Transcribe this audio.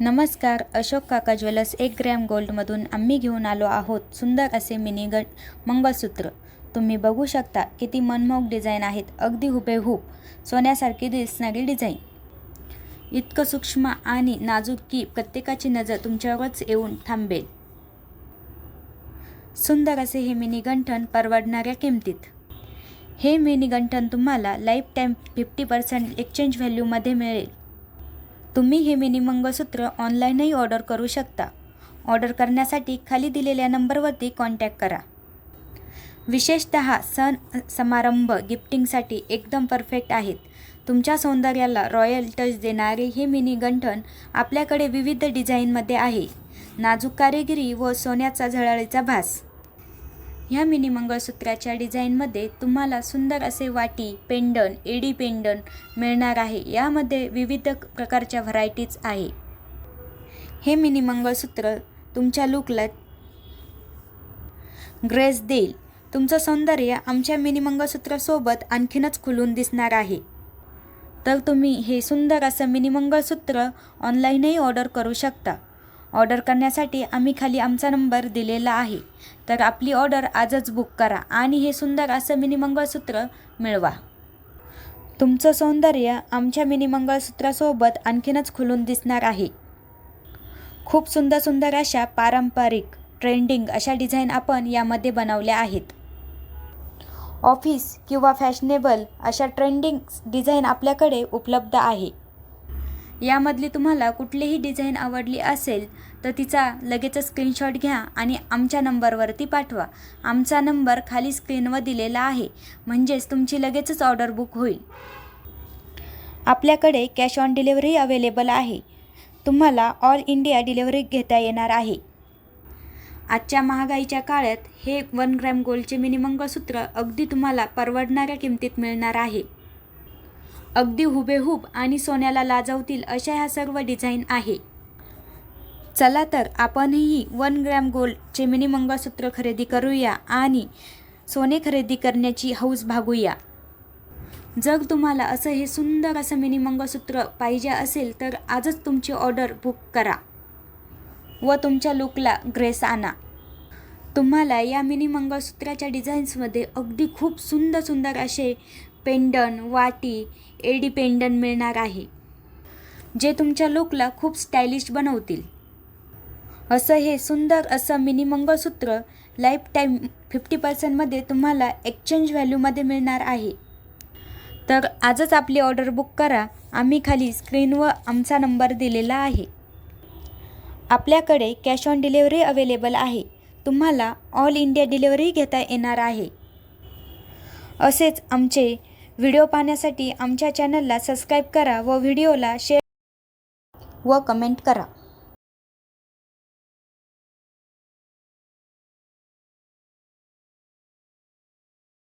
नमस्कार अशोक काका ज्वेलर्स एक ग्रॅम गोल्डमधून आम्ही घेऊन आलो आहोत सुंदर असे मिनी ग मंगळसूत्र. तुम्ही बघू शकता किती मनमोहक डिझाईन आहेत अगदी हुबेहूब. सोन्यासारखी दिसणारी डिझाईन. इतकं सूक्ष्म आणि नाजूक की प्रत्येकाची नजर तुमच्यावरच येऊन थांबेल. सुंदर असे हे मिनी गंठन परवडणाऱ्या किमतीत. हे मिनी गंठन तुम्हाला lifetime fifty percent exchange व्हॅल्यूमध्ये मिळेल. तुम्ही हे मिनी मंगळसूत्र ऑनलाईनही ऑर्डर करू शकता. ऑर्डर करण्यासाठी खाली दिलेल्या नंबरवरती कॉन्टॅक्ट करा. विशेषत सण समारंभ गिफ्टिंगसाठी एकदम परफेक्ट आहेत. तुमच्या सौंदर्याला रॉयल टच देणारे हे मिनी गंठन आपल्याकडे विविध डिझाईनमध्ये आहे. नाजूक कारागिरी व सोन्याचा झळाळीचा भास. ह्या मिनी मंगळसूत्राच्या डिझाईनमध्ये तुम्हाला सुंदर असे वाटी पेंडन एडी पेंडन मिळणार आहे. यामध्ये विविध प्रकारच्या व्हरायटीज आहे. हे मिनी मंगळसूत्र तुमच्या लुकला ग्रेस देईल. तुमचं सौंदर्य आमच्या मिनी मंगळसूत्रासोबत आणखीनच खुलून दिसणार आहे. तर तुम्ही हे सुंदर असं मिनी मंगळसूत्र ऑनलाईनही ऑर्डर करू शकता. ऑर्डर करण्यासाठी आम्ही खाली आमचा नंबर दिलेला आहे. तर आपली ऑर्डर आजच बुक करा आणि हे सुंदर असं मिनी मंगळसूत्र मिळवा. तुमचं सौंदर्य आमच्या मिनी मंगळसूत्रासोबत आणखीनच खुलून दिसणार आहे. खूप सुंदर सुंदर अशा पारंपरिक ट्रेंडिंग अशा डिझाईन आपण यामध्ये बनवल्या आहेत. ऑफिस किंवा फॅशनेबल अशा ट्रेंडिंग डिझाईन आपल्याकडे उपलब्ध आहे. यामधली तुम्हाला कुठलीही डिझाईन आवडली असेल तर तिचा लगेचच स्क्रीनशॉट घ्या आणि आमच्या नंबरवरती पाठवा. आमचा नंबर खाली स्क्रीनवर दिलेला आहे. म्हणजेच तुमची लगेचच ऑर्डर बुक होईल. आपल्याकडे कॅश ऑन डिलिव्हरी अवेलेबल आहे. तुम्हाला ऑल इंडिया डिलिव्हरी घेता येणार आहे. आजच्या महागाईच्या काळात हे वन ग्रॅम गोल्डचे मिनी मंगळसूत्र अगदी तुम्हाला परवडणाऱ्या किमतीत मिळणार आहे. अगदी हुबेहूब आणि सोन्याला लाजवतील अशा ह्या सर्व डिझाईन आहे. चला तर आपणही वन ग्रॅम गोल्डचे मिनी मंगळसूत्र खरेदी करूया आणि सोने खरेदी करण्याची हौस भागूया. जर तुम्हाला असं हे सुंदर असं मिनी मंगळसूत्र पाहिजे असेल तर आजच तुमची ऑर्डर बुक करा व तुमच्या लुकला ग्रेस आणा. तुम्हाला या मिनी मंगळसूत्राच्या डिझाईन्समध्ये अगदी खूप सुंदर सुंदर असे पेंडन वाटी एडी पेंडन मिळणार आहे. जे तुमच्या लुकला खूप स्टायलिश बनवतील. असं हे सुंदर असं मिनी मंगळसूत्र लाईफ टाईम फिफ्टी पर्सेंटमध्ये तुम्हाला एक्सचेंज व्हॅल्यूमध्ये मिळणार आहे. तर आजच आपली ऑर्डर बुक करा. आम्ही खाली स्क्रीनवर आमचा नंबर दिलेला आहे. आपल्याकडे कॅश ऑन डिलिव्हरी अवेलेबल आहे. तुम्हाला ऑल इंडिया डिलिव्हरी घेता येणार आहे. असेच आमचे व्हिडिओ पाहण्यासाठी आमच्या चॅनलला सबस्क्राईब करा व व्हिडिओला शेअर व कमेंट करा.